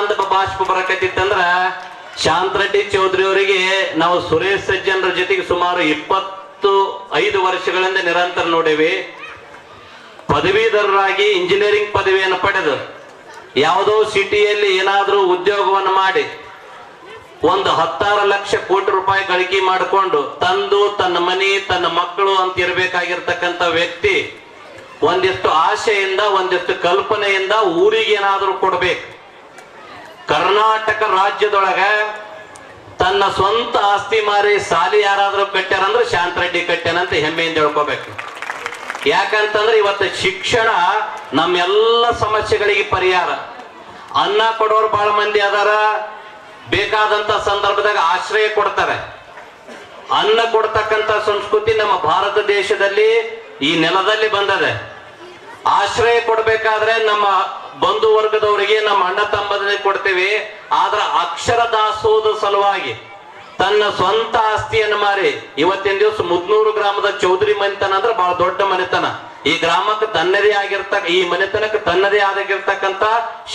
ಆನಂದ ಬಾಷ್ಪ ಬರಕತ್ತಿತ್ತಂದ್ರ ಶಾಂತರೆಡ್ಡಿ ಚೌಧರಿ ಅವರಿಗೆ ನಾವು ಸುರೇಶ್ ಸಜ್ಜನರ ಜೊತೆಗೆ ಸುಮಾರು ಇಪ್ಪತ್ತು ಐದು ವರ್ಷಗಳಿಂದ ನಿರಂತರ ನೋಡೇವಿ. ಪದವೀಧರರಾಗಿ ಇಂಜಿನಿಯರಿಂಗ್ ಪದವಿಯನ್ನು ಪಡೆದು ಯಾವುದೋ ಸಿಟಿಯಲ್ಲಿ ಏನಾದರೂ ಉದ್ಯೋಗವನ್ನು ಮಾಡಿ ಒಂದು ಹತ್ತಾರು ಲಕ್ಷ ಕೋಟಿ ರೂಪಾಯಿ ಗಳಿಕೆ ಮಾಡಿಕೊಂಡು ತಂದು ತನ್ನ ಮನೆ, ತನ್ನ ಮಕ್ಕಳು ಅಂತ ಇರಬೇಕಾಗಿರ್ತಕ್ಕಂಥ ವ್ಯಕ್ತಿ ಒಂದಿಷ್ಟು ಆಶೆಯಿಂದ, ಒಂದಿಷ್ಟು ಕಲ್ಪನೆಯಿಂದ ಊರಿಗೆ ಏನಾದರೂ ಕೊಡ್ಬೇಕು. ಕರ್ನಾಟಕ ರಾಜ್ಯದೊಳಗ ತನ್ನ ಸ್ವಂತ ಆಸ್ತಿ ಮಾರಿ ಸಾಲಿ ಯಾರಾದ್ರೂ ಕಟ್ಟ್ಯಾರಂದ್ರೆ ಶಾಂತರೆಡ್ಡಿ ಕಟ್ಟ್ಯಾನಂತ ಹೆಮ್ಮೆಯಿಂದ ಹೇಳ್ಕೋಬೇಕು. ಯಾಕಂತಂದ್ರೆ ಇವತ್ತು ಶಿಕ್ಷಣ ನಮ್ಮೆಲ್ಲ ಸಮಸ್ಯೆಗಳಿಗೆ ಪರಿಹಾರ. ಅನ್ನ ಕೊಡೋರು ಬಹಳ ಮಂದಿ ಅದಾರ, ಬೇಕಾದಂತ ಸಂದರ್ಭದಾಗ ಆಶ್ರಯ ಕೊಡ್ತಾರೆ. ಅನ್ನ ಕೊಡ್ತಕ್ಕಂತ ಸಂಸ್ಕೃತಿ ನಮ್ಮ ಭಾರತ ದೇಶದಲ್ಲಿ ಈ ನೆಲದಲ್ಲಿ ಬಂದದೆ. ಆಶ್ರಯ ಕೊಡಬೇಕಾದ್ರೆ ನಮ್ಮ ಬಂಧು ವರ್ಗದವರಿಗೆ ನಮ್ಮ ಅಣ್ಣ ತಮ್ಮದನ್ನೇ ಕೊಡ್ತೇವೆ. ಆದ್ರ ಅಕ್ಷರ ದಾಸೋದ ಸಲುವಾಗಿ ತನ್ನ ಸ್ವಂತ ಆಸ್ತಿಯನ್ನು ಮಾರಿ ಇವತ್ತಿನ ದಿವಸ ಮುದ್ನೂರು ಗ್ರಾಮದ ಚೌಧರಿ ಮನೆತನ ಅಂದ್ರೆ ಬಹಳ ದೊಡ್ಡ ಮನೆತನ. ಈ ಗ್ರಾಮಕ್ಕೆ ತನ್ನದೇ ಆಗಿರ್ತಕ್ಕ, ಈ ಮನೆತನಕ್ಕೆ ತನ್ನದೇ ಆಗಿರ್ತಕ್ಕಂತ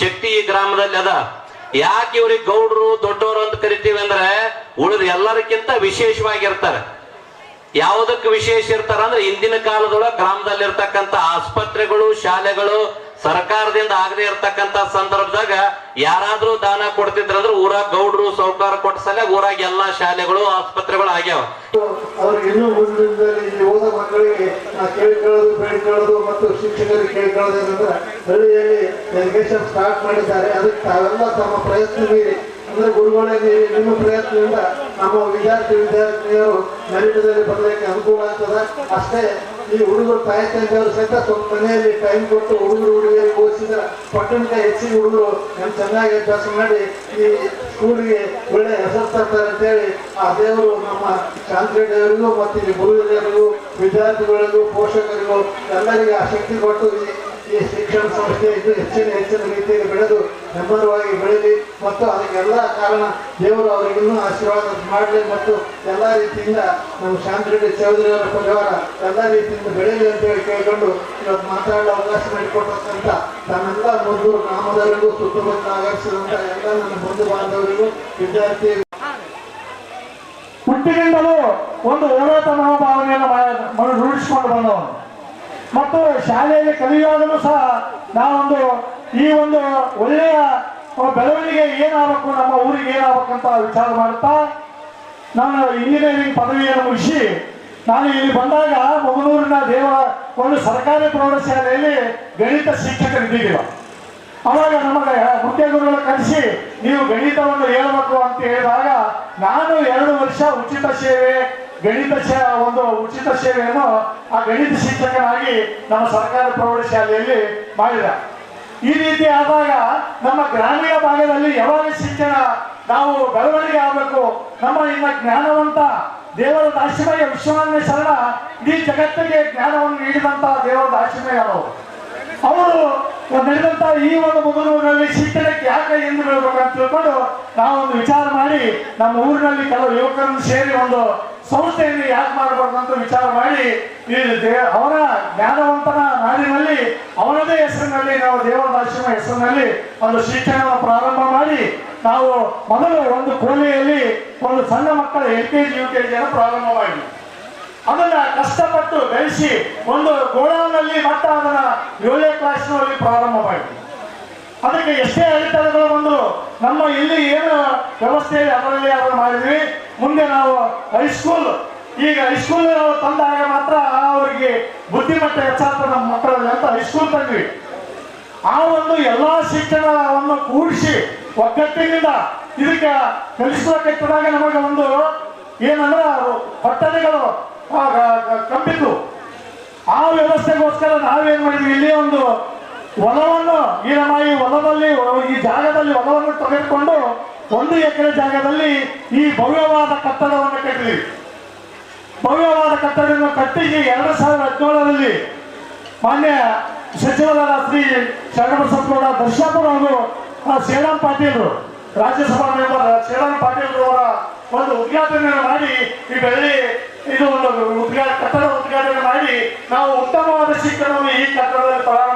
ಶಕ್ತಿ ಈ ಗ್ರಾಮದಲ್ಲಿ ಅದ. ಯಾಕೆ ಇವ್ರಿಗೆ ಗೌಡರು ದೊಡ್ಡವರು ಅಂತ ಕರಿತೀವಿ ಅಂದ್ರೆ ಉಳಿದ ಎಲ್ಲರಿಗಿಂತ ವಿಶೇಷವಾಗಿರ್ತಾರೆ. ಯಾವುದಕ್ಕೆ ವಿಶೇಷ ಇರ್ತಾರ ಅಂದ್ರೆ ಇಂದಿನ ಕಾಲದೊಳಗೆ ಗ್ರಾಮದಲ್ಲಿರ್ತಕ್ಕಂಥ ಆಸ್ಪತ್ರೆಗಳು, ಶಾಲೆಗಳು ಸರ್ಕಾರದಿಂದ ಆಗದೆ ಇರ್ತಕ್ಕಂತ ಸಂದರ್ಭದಾಗ ಯಾರಾದ್ರೂ ದಾನ ಕೊಡ್ತಿದ್ರಂದ್ರೆ ಊರಾಗ ಗೌಡ್ರು, ಸೌಕಾರ ಕೊಟ್ಟ ಸಲ ಊರಾಗ ಎಲ್ಲಾ ಶಾಲೆಗಳು, ಆಸ್ಪತ್ರೆಗಳು ಆಗ್ಯಾವ. ಇನ್ನೂ ಓದ ಮಕ್ಕಳಿಗೆ ಕೇಳ್ಕೊಳ್ಳೋದು ಬೇಡ್ಕೊಳ್ಳೋದು ಮತ್ತು ಶಿಕ್ಷಕರಿಗೆ ಕೇಳ್ಕೊಳ್ಳೋದು ಹಳ್ಳಿಯಲ್ಲಿ ಎಜುಕೇಶನ್ ಸ್ಟಾರ್ಟ್ ಮಾಡಿದ್ದಾರೆ. ಅದಕ್ಕೆ ತಾವೆಲ್ಲ ತಮ್ಮ ಪ್ರಯತ್ನ ಮೀರಿ, ಅಂದ್ರೆ ಗುರುಗಳೇ ನಿಮ್ಮ ಪ್ರಯತ್ನದಿಂದ ನಮ್ಮ ವಿದ್ಯಾರ್ಥಿ, ವಿದ್ಯಾರ್ಥಿನಿಯರು ಮೆರಿಟದಲ್ಲಿ ಬರಲಿಕ್ಕೆ ಅನುಕೂಲ ಆಗ್ತದೆ? ಅಷ್ಟೇ ಈ ಹುಡುಗರು ತಾಯಿ ತಂದೆಯವರು ಸಹಿತ ಸ್ವಲ್ಪ ಮನೆಯಲ್ಲಿ ಟೈಮ್ ಕೊಟ್ಟು ಹುಡುಗರು ಹುಡುಗಿಯರಿಗೆ ಓದಿಸಿದ ಪಟ್ಟಣಕ್ಕೆ ಹೆಚ್ಚಿನ ಹುಡುಗರು ನಮ್ಮ ಚೆನ್ನಾಗಿ ಅಭ್ಯಾಸ ಮಾಡಿ ಈ ಸ್ಕೂಲಿಗೆ ಒಳ್ಳೆ ಹೆಸರು ತರ್ತಾರೆ ಅಂತೇಳಿ ಆ ದೇವರು ನಮ್ಮ ಶಾಂತಿಗೂ ಮತ್ತು ಇಲ್ಲಿ ಗುರುಹಿರಿಯರಿಗೂ ವಿದ್ಯಾರ್ಥಿಗಳಿಗೂ ಪೋಷಕರಿಗೂ ಎಲ್ಲರಿಗೂ ಆ ಶಕ್ತಿ ಕೊಟ್ಟು ಈ ಈ ಶಿಕ್ಷಣ ಸಂಸ್ಥೆ ಇದು ಹೆಚ್ಚಿನ ಹೆಚ್ಚಿನ ರೀತಿಯಲ್ಲಿ ಬೆಳೆದು ನೆಮ್ಮದವಾಗಿ ಬೆಳೆದಿ ಮತ್ತು ಅದಕ್ಕೆಲ್ಲ ಕಾರಣ ದೇವರು ಅವರಿಗಿನ್ನೂ ಆಶೀರ್ವಾದ ಮಾಡಲಿ ಮತ್ತು ಎಲ್ಲ ರೀತಿಯಿಂದ ನಮ್ಮ ಶಾಂತಿರೆಡ್ಡಿ ಚೌಧರಿ ಅವರ ಪರಿವಾರ ಎಲ್ಲ ರೀತಿಯಿಂದ ಬೆಳೆಯಲಿ ಅಂತೇಳಿ ಕೇಳಿಕೊಂಡು ಇವತ್ತು ಮಾತಾಡಲು ಅವಕಾಶ ಮಾಡಿಕೊಟ್ಟಂತ ತನ್ನೆಲ್ಲ ಮದ್ದೂರು ಗ್ರಾಮದವರಿಗೂ ಸುತ್ತಮುತ್ತ ಆಗಮಿಸಿದಂಥ ಎಲ್ಲ ನನ್ನ ಬಂಧು ಬಾಂಧವರಿಗೂ, ವಿದ್ಯಾರ್ಥಿ ಹುಟ್ಟಿನಿಂದಲೂ ಒಂದು ಹೋರಾಟ ಮನೋಭಾವನೆಯನ್ನು ರೂಢಿಸಿಕೊಂಡು ಬಂದವನು. ಮತ್ತು ಶಾಲೆಯಲ್ಲಿ ಕಲಿಯುವಾಗಲೂ ಸಹ ನಾವೊಂದು ಈ ಒಂದು ಒಳ್ಳೆಯ ಬೆಳವಣಿಗೆ ಏನಾಗಬೇಕು, ನಮ್ಮ ಊರಿಗೆ ಏನಾಗಬೇಕಂತ ವಿಚಾರ ಮಾಡುತ್ತಾ, ನಾನು ಇಂಜಿನಿಯರಿಂಗ್ ಪದವಿಯನ್ನು ಮುಗಿಸಿ, ನಾನು ಇಲ್ಲಿ ಬಂದಾಗ ಮಗನೂರಿನ ದೇವ, ಒಂದು ಸರ್ಕಾರಿ ಪ್ರೌಢಶಾಲೆಯಲ್ಲಿ ಗಣಿತ ಶಿಕ್ಷಕರಿದ್ದೀವಿ. ಅವಾಗ ನಮಗೆ ಮುಖ್ಯ ಗುರುಗಳು ಕರೆಸಿ ನೀವು ಗಣಿತವನ್ನು ಹೇಳಬೇಕು ಅಂತ ಹೇಳಿದಾಗ, ನಾನು ಎರಡು ವರ್ಷ ಉಚಿತ ಸೇವೆ ಗಣಿತ ಒಂದು ಉಚಿತ ಸೇವೆಯನ್ನು ಆ ಗಣಿತ ಶಿಕ್ಷಕನಾಗಿ ನಮ್ಮ ಸರ್ಕಾರಿ ಪ್ರೌಢಶಾಲೆಯಲ್ಲಿ ಮಾಡಿದ. ಈ ರೀತಿ ಆದಾಗ ನಮ್ಮ ಗ್ರಾಮೀಣ ಭಾಗದಲ್ಲಿ ಯಾವಾಗ ಶಿಕ್ಷಣ ನಾವು ಬೆಳವಣಿಗೆ ಆಗಬೇಕು, ನಮ್ಮ ಇನ್ನ ಜ್ಞಾನವಂತ ದೇವರ ದಾಸಿಮಯ್ಯ ವಿಶ್ವನಾಥ ಶರಣ ಇಡೀ ಜಗತ್ತಿಗೆ ಜ್ಞಾನವನ್ನು ನೀಡಿದಂತಹ ದೇವರ ದಾಸಿಮಯ್ಯ ಅವರು. ಅವರು ನಡೆದಂತ ಈ ಒಂದು ಮುಗಲೂರಿನಲ್ಲಿ ಶಿಕ್ಷಣಕ್ಕೆ ಯಾಕೆ ಎಂದು ಅಂತ ತಿಳ್ಕೊಂಡು ನಾವೊಂದು ವಿಚಾರ ಮಾಡಿ ನಮ್ಮ ಊರಿನಲ್ಲಿ ಕೆಲವು ಯುವಕರನ್ನು ಸೇರಿ ಒಂದು ಸಂಸ್ಥೆಯಲ್ಲಿ ಯಾಕೆ ಮಾಡಬಾರ್ದು ಅಂತ ವಿಚಾರ ಮಾಡಿ ಈ ಅವನ ಜ್ಞಾನವಂತನ ನಾಡಿನಲ್ಲಿ ಅವನದೇ ಹೆಸರಿನಲ್ಲಿ ನಾವು ದೇವದಾಶ್ರಮ ಹೆಸರಿನಲ್ಲಿ ಒಂದು ಶಿಕ್ಷಣವನ್ನು ಪ್ರಾರಂಭ ಮಾಡಿ ನಾವು ಮೊದಲು ಒಂದು ಕೋಲೆಯಲ್ಲಿ ಒಂದು ಸಣ್ಣ ಮಕ್ಕಳ L K G, U K ಜಿಯನ್ನು ಪ್ರಾರಂಭ ಮಾಡಿ ಕಷ್ಟಪಟ್ಟು ಬೆಳೆಸಿ ಒಂದು ಗೋಡೌನ್ನಲ್ಲಿ ಮತ್ತೆ ಅದನ್ನ ಏಳನೇ ಕ್ಲಾಸ್ನಲ್ಲಿ ಪ್ರಾರಂಭ ಮಾಡಿದ್ವಿ ಅದಕ್ಕೆ ಎಷ್ಟೇ ಅಡೆತಡೆಗಳು ಬಂದು ನಮ್ಮ ಇಲ್ಲಿ ಏನು ವ್ಯವಸ್ಥೆ ಅದರಲ್ಲಿ ಅದನ್ನು ಮಾಡಿದ್ವಿ. ಮುಂದೆ ನಾವು ಹೈಸ್ಕೂಲ್ ಈಗ ಹೈಸ್ಕೂಲ್ ತಂದಾಗ ಮಾತ್ರ ಅವರಿಗೆ ಬುದ್ಧಿಮಟ್ಟ ಹೆಚ್ಚಾಗ್ತದೆ ನಮ್ಮ ಮಕ್ಕಳಲ್ಲಿ ಅಂತ ಹೈಸ್ಕೂಲ್ ತಂದ್ವಿ. ಆ ಒಂದು ಎಲ್ಲಾ ಶಿಕ್ಷಣವನ್ನು ಕೂಡಿಸಿ ಒಗ್ಗಟ್ಟಿನಿಂದ ಇದಕ್ಕೆ ಕಲಿಸುವ ನಮಗೆ ಒಂದು ಏನಂದ್ರೆ ಪಟ್ಟಣಗಳು ಗ- ಆ ವ್ಯವಸ್ಥೆಗೋಸ್ಕರ ನಾವೇನ್ ಮಾಡಿದ್ವಿ? ಇಲ್ಲಿ ಒಂದು ಹೊಲವನ್ನು ಈ ನಮ್ಮ ಈ ಹೊಲದಲ್ಲಿ, ಈ ಜಾಗದಲ್ಲಿ ಹೊಲವನ್ನು ತೆಗೆದುಕೊಂಡು ಒಂದು ಎಕರೆ ಜಾಗದಲ್ಲಿ ಈ ಭವ್ಯವಾದ ಕಟ್ಟಡವನ್ನು ಕಟ್ಟಿದ್ವಿ. ಭವ್ಯವಾದ ಕಟ್ಟಡವನ್ನು ಕಟ್ಟಿ ಎರಡು ಸಾವಿರದ ಹದಿನೇಳರಲ್ಲಿ ಮಾನ್ಯ ಸಚಿವರಾದ ಶ್ರೀ ಶರಣಬಸಪ್ಪಗೌಡ ದರ್ಶಾಪುರ ಅವರು ಶ್ರೀರಾಮ್ ಪಾಟೀಲ್ ರಾಜ್ಯಸಭಾ ಮೆಂಬರ್ ಶ್ರೀರಾಮ್ ಪಾಟೀಲ್ ಅವರ ಒಂದು ಉದ್ಘಾಟನೆಯನ್ನು ಮಾಡಿ ಈ ಬೆಳ್ಳಿ ಇದು ಒಂದು ಉದ್ಘಾಟ ಕಟ್ಟಡ ಉದ್ಘಾಟನೆ ಮಾಡಿ ನಾವು ಉತ್ತಮವಾದ ಶಿಕ್ಷಣವನ್ನು ಈ ಕಟ್ಟಡದಲ್ಲಿ ಪ್ರಾರಂಭ